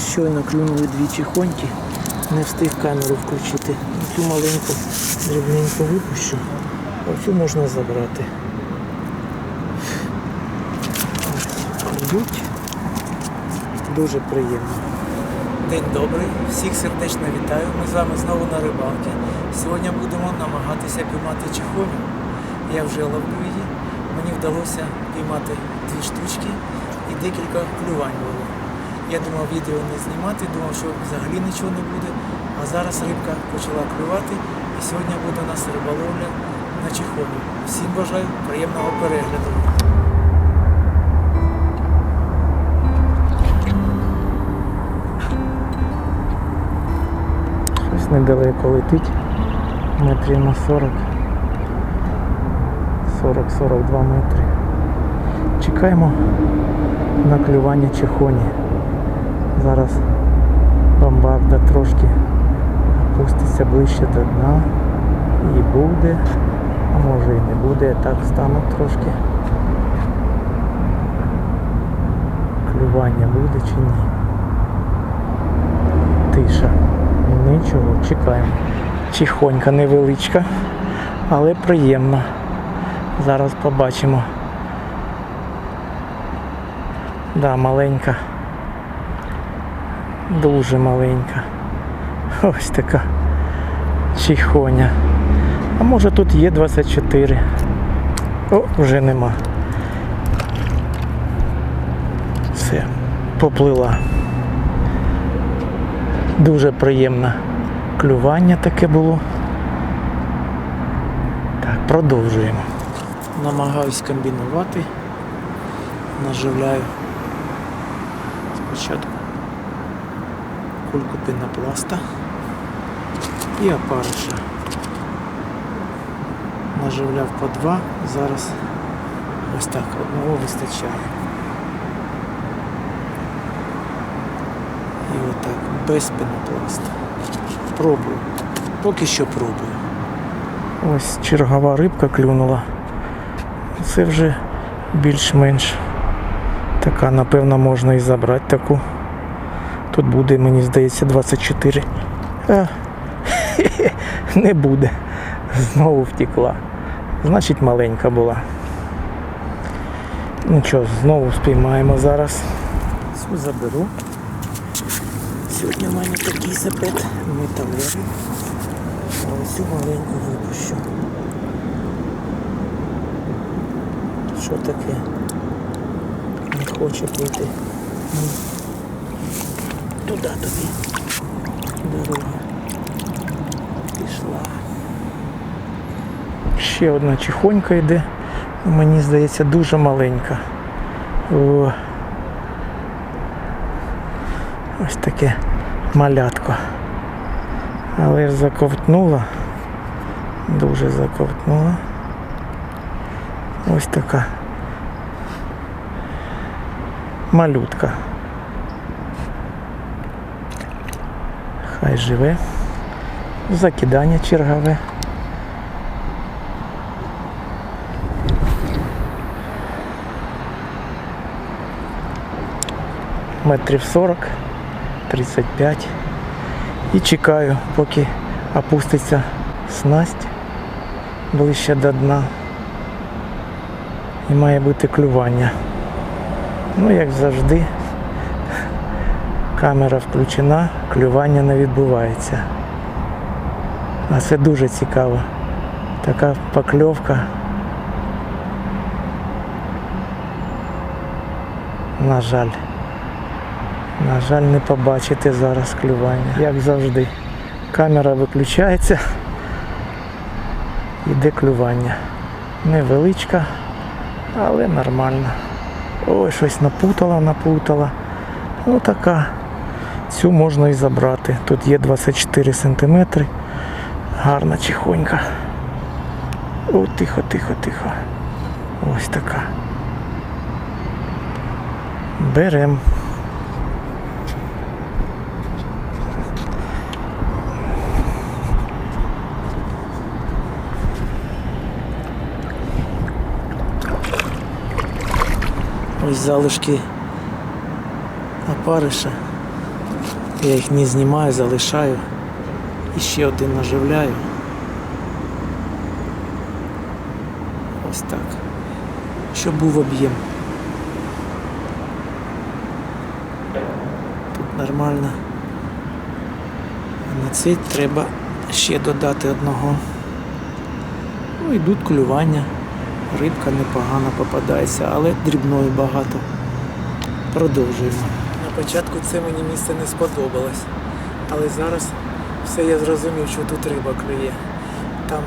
Щойно клюнули дві чихоньки, не встиг камеру включити. Цю маленьку дрібненьку випущу, а цю можна забрати. Дуже приємно. День добрий, всіх сердечно вітаю. Ми з вами знову на рибалці. Сьогодні будемо намагатися піймати чихоню. Я вже ловлю її. Мені вдалося піймати дві штучки і декілька клювань було. Я думав відео не знімати, думав, що взагалі нічого не буде. А зараз рибка почала клювати і сьогодні буде у нас риболовля на чихоню. Всім бажаю приємного перегляду. Щось недалеко летить, метрів на 40. 40-42 метри. Чекаємо на клювання чихоні. Зараз бомбарда трошки опуститься ближче до дна і буде, а може і не буде, так стану трошки. Клювання буде чи ні. Тиша. Нічого, чекаємо. Чихонька невеличка, але приємна. Зараз побачимо. Да, маленька. Дуже маленька. Ось така чихоня. А може тут є 24. О, вже нема. Все, поплила. Дуже приємне клювання таке було. Так, продовжуємо. Намагаюсь комбінувати. Наживляю спочатку кульку пінопласта і опариша. Наживляв по два, зараз ось так, одного вистачає. І отак, без пінопласта. Пробую. Поки що пробую. Ось чергова рибка клюнула. Це вже більш-менш така, напевно, можна і забрати таку. Тут буде, мені здається, 24. А, не буде. Знову втекла. Значить маленька була. Нічого, знову спіймаємо зараз. Цю заберу. Сьогодні в мене такий сапет металевий. А ось цю маленьку випущу. Що таке? Не хоче плити. Туди тобі. Дорога. Пішла. Ще одна чихонька йде. Мені здається, дуже маленька. О. Ось таке малятко. Але ж заковтнула. Дуже заковтнула. Ось така малютка. Хай живе. Закидання чергове. Метрів 40, 35. І чекаю, поки опуститься снасть ближче до дна. І має бути клювання. Ну, як завжди, камера включена, клювання не відбувається. А це дуже цікаво. Така покльовка. На жаль. На жаль, не побачити зараз клювання, як завжди. Камера виключається, іде клювання. Невеличка, але нормально. Ой, щось напутала, напутала. Ну така. Цю можна і забрати. Тут є 24 см. Гарна чихонька. О, тихо, тихо, тихо. Ось така. Берем. Ось залишки опариша. Я їх не знімаю, залишаю. І ще один наживляю. Ось так. Щоб був об'єм. Тут нормально. А на цей треба ще додати одного. Ну, йдуть клювання. Рибка непогано попадається, але дрібної багато. Продовжуємо. На початку це мені місце не сподобалось. Але зараз все я зрозумів, що тут риба клює. Там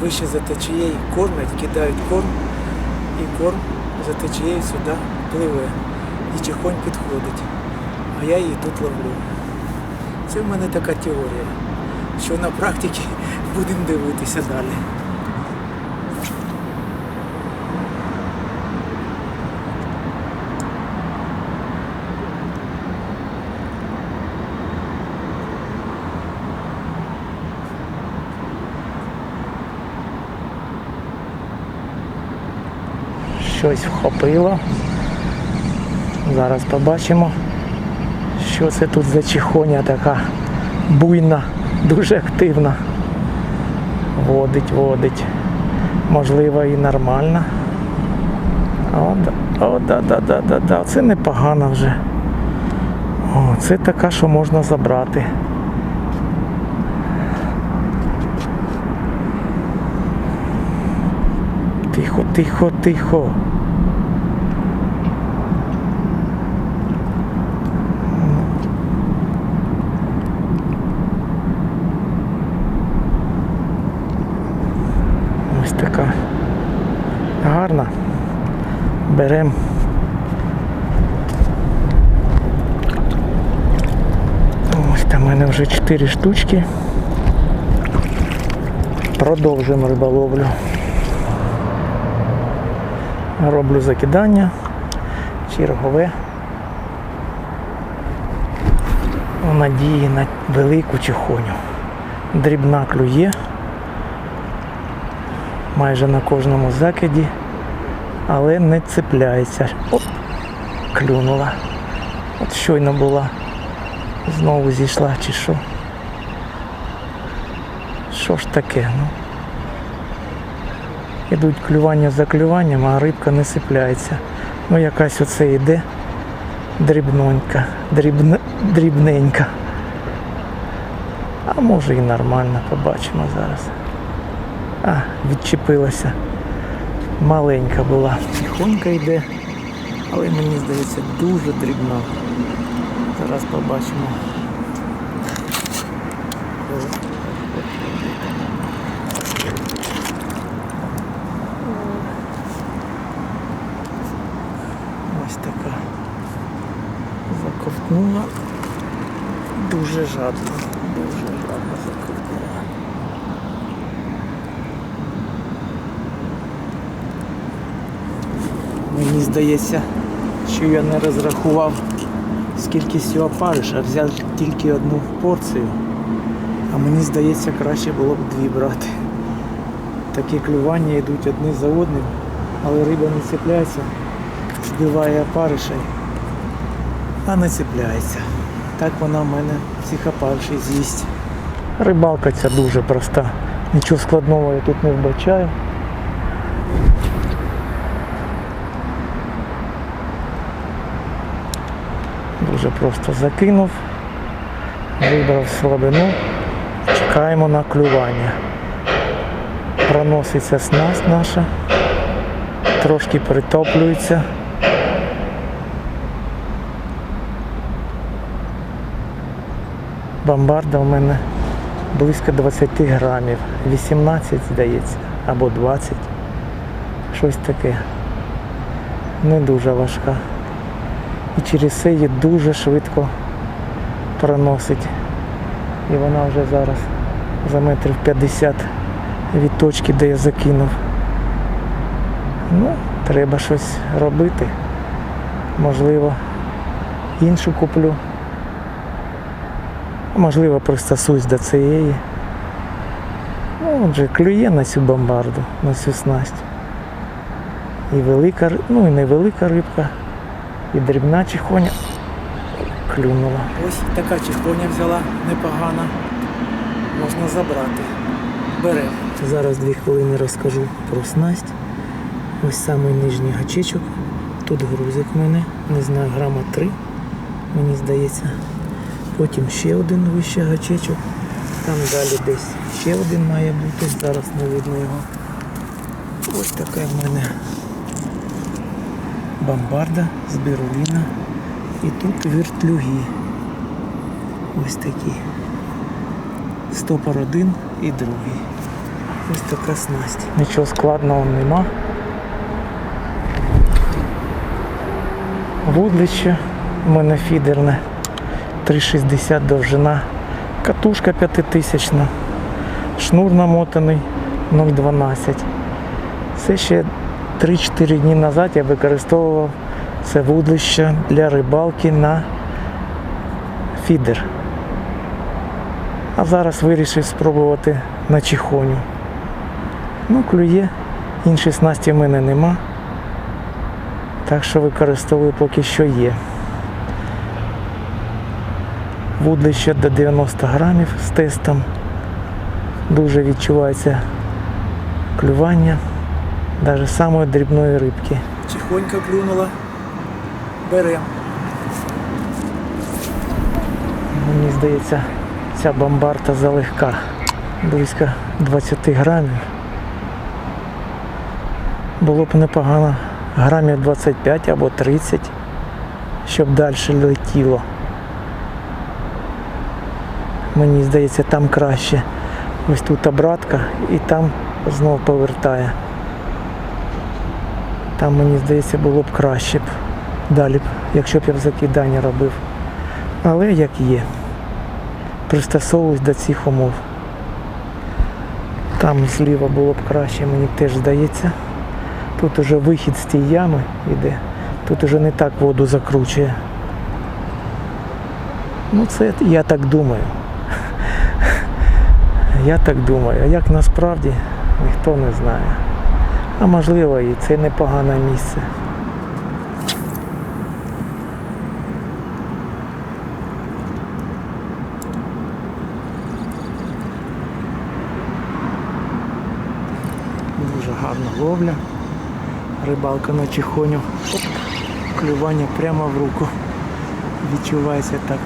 вище за течією кормять, кидають корм, і корм за течією сюди пливе. І чихонь підходить. А я її тут ловлю. Це в мене така теорія, що на практиці будемо дивитися далі. Щось вхопило. Зараз побачимо, що це тут за чихоня така буйна, дуже активна. Водить, водить. Можливо і нормальна. О, о, да, да, да, да, да. Це непогано вже. О, це така, що можна забрати. Тихо, тихо, тихо. Ось така гарна. Берем. Ось там в мене вже 4 штучки. Продовжуємо риболовлю. Роблю закидання, чергове. У надії на велику чихоню. Дрібна клює майже на кожному закиді, але не цепляється. Оп, клюнула. От щойно була. Знову зійшла чи що. Що ж таке? Ну? Ідуть клювання за клюванням, а рибка не сипляється. Ну якась оце йде дрібнонька, дрібне, дрібненька. А може і нормально, побачимо зараз. А, відчепилася. Маленька була. Тихонька йде, але мені здається дуже дрібна. Зараз побачимо. Ось така. Заковтнула. Дуже жадно. Дуже жадно заковтнула. Мені здається, що я не розрахував з кількістю опариш, а взяв тільки одну порцію. А мені здається, краще було б дві брати. Такі клювання йдуть одне за одним, але риба не цепляється, збиває опаришей, а не цепляється. Так вона в мене всіх опаришей з'їсть. Рибалка ця дуже проста. Нічого складного я тут не вбачаю. Дуже просто закинув, вибрав слабину, чекаємо на клювання. Проноситься снасть наша, трошки притоплюється. Бомбарда у мене близько 20 грамів, 18 здається, або 20. Щось таке. Не дуже важка і через це її дуже швидко проносить. І вона вже зараз за метрів 50 від точки, де я закинув. Ну, треба щось робити. Можливо, іншу куплю. Можливо, пристосуюсь до цієї. Ну, отже, клює на цю бомбарду, на цю снасть. І велика, ну і невелика рибка, і дрібна чихоня клюнула. Ось така чихоня взяла непогана. Можна забрати. Беремо. Зараз дві хвилини розкажу про снасть. Ось самий нижній гачечок. Тут грузик в мене, не знаю, грама 3, мені здається. Потім ще один вище гачечок. Там далі десь ще один має бути, зараз не видно його. Ось така в мене бомбарда з біруліна. І тут вертлюги. Ось такі. Стопор один і другий. Ось така снасть. Нічого складного нема. Вудлище у мене фідерне. 3,60 довжина. Катушка 5000. Шнур намотаний 0,12. Це ще 3-4 дні назад я використовував це вудлище для рибалки на фідер. А зараз вирішив спробувати на чихоню. Ну, клює. Інші снасті в мене нема. Так що використовую поки що є. Вудлище до 90 грамів з тестом. Дуже відчувається клювання навіть самої дрібної рибки. Чихонька клюнула. Беремо. Мені здається, ця бомбарта залегка. Близько 20 грамів. Було б непогано грамів 25 або 30, щоб далі летіло. Мені здається, там краще. Ось тут обратка і там знов повертає. Там мені здається було б краще б далі б, якщо б я в закиданні робив. Але як є. Пристосовуюсь до цих умов. Там зліва було б краще, мені теж здається. Тут уже вихід з тієї ями йде. Тут уже не так воду закручує. Ну це я так думаю. Я так думаю. А як насправді ніхто не знає. А можливо і це непогане місце. Дуже гарна ловля. Рибалка на чихоню. Клювання прямо в руку. Відчувається так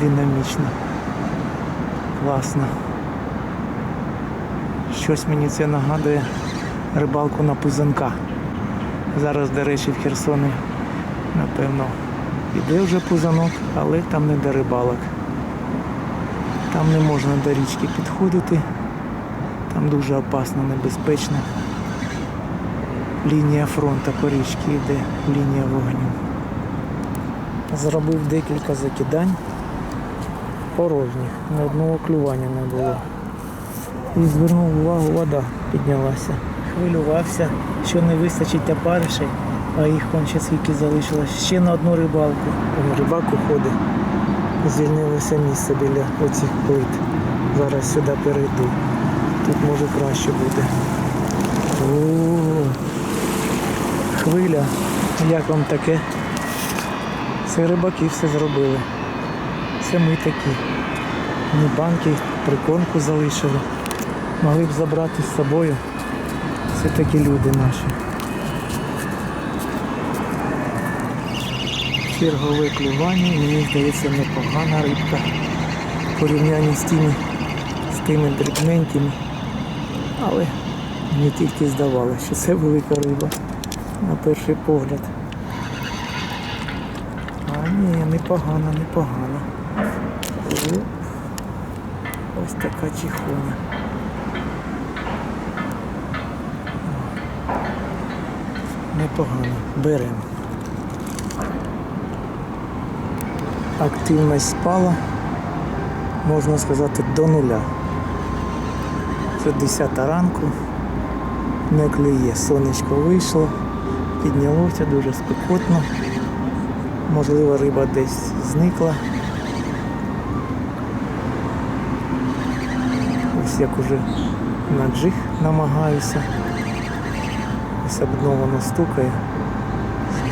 динамічно. Класно. Щось мені це нагадує рибалку на пузанка. Зараз, до речі, в Херсоні, напевно, іде вже пузанок, але там не до рибалок. Там не можна до річки підходити. Там дуже опасно, небезпечно. Лінія фронту по річці йде, лінія вогню. Зробив декілька закидань порожніх, ні одного клювання не було. І звернув увагу, вода піднялася. Хвилювався, що не вистачить опаришей, а їх ще скільки залишилось. Ще на одну рибалку. Рибак уходить. Звільнилося місце біля оцих плит. Зараз сюди перейду. Тут може краще буде. О, хвиля. Як вам таке? Це рибаки все зробили. Це ми такі. Ні банки, прикормку залишили. Могли б забрати з собою. Це такі люди наші. Чергове клювання, мені здається, непогана рибка. В порівнянні з тими, з тими дрібненькими. Але мені тільки здавалося, що це велика риба на перший погляд. А ні, непогано, непогано. Ось така чихоня. Непогано. Беремо. Активність спала, можна сказати, до нуля. Це 10 ранку, не клює, сонечко вийшло, піднялося дуже спекотно. Можливо, риба десь зникла. Ось як уже на джиг намагаюся. Ось одно воно стукає,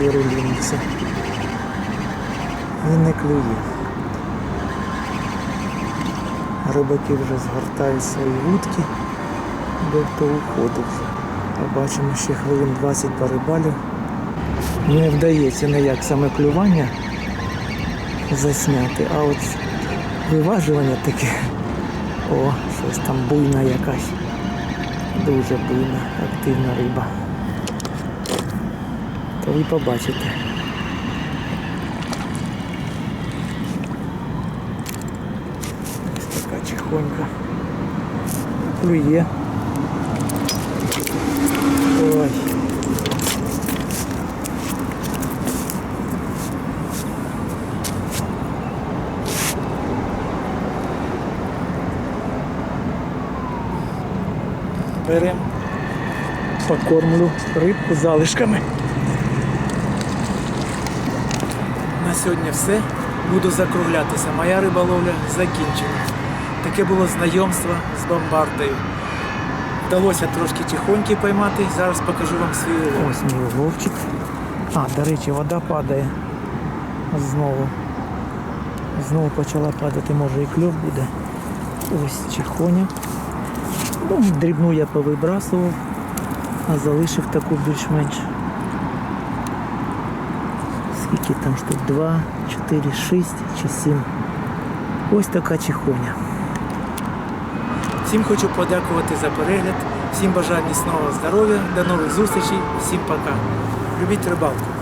ліниться. І не клює. Рибаки вже згортають свої вудки, дехто уходить вже. Побачимо ще хвилин 20 порибалів. Не вдається ніяк саме клювання засняти, а от виважування таке. О, щось там буйна якась. Дуже буйна, активна риба. То ви побачите. Ось така чихонька. Клює. Ой. Берем, покормлю рибку залишками. На сьогодні все. Буду закруглятися. Моя риболовля закінчена. Таке було знайомство з бомбардою. Вдалося трошки тихоньки поймати. Зараз покажу вам свій улов. Ось мій уловчик. А, до речі, вода падає. Знову. Знову почала падати, може і кльов буде. Ось чихоня. Ну, дрібну я повибрасував, а залишив таку більш-менш. Скільки там штук? 2, 4, 6 чи 7. Ось така чехоня. Всім хочу подякувати за перегляд. Всім бажаю міцного здоров'я. До нових зустрічей. Всім пока. Любіть рибалку.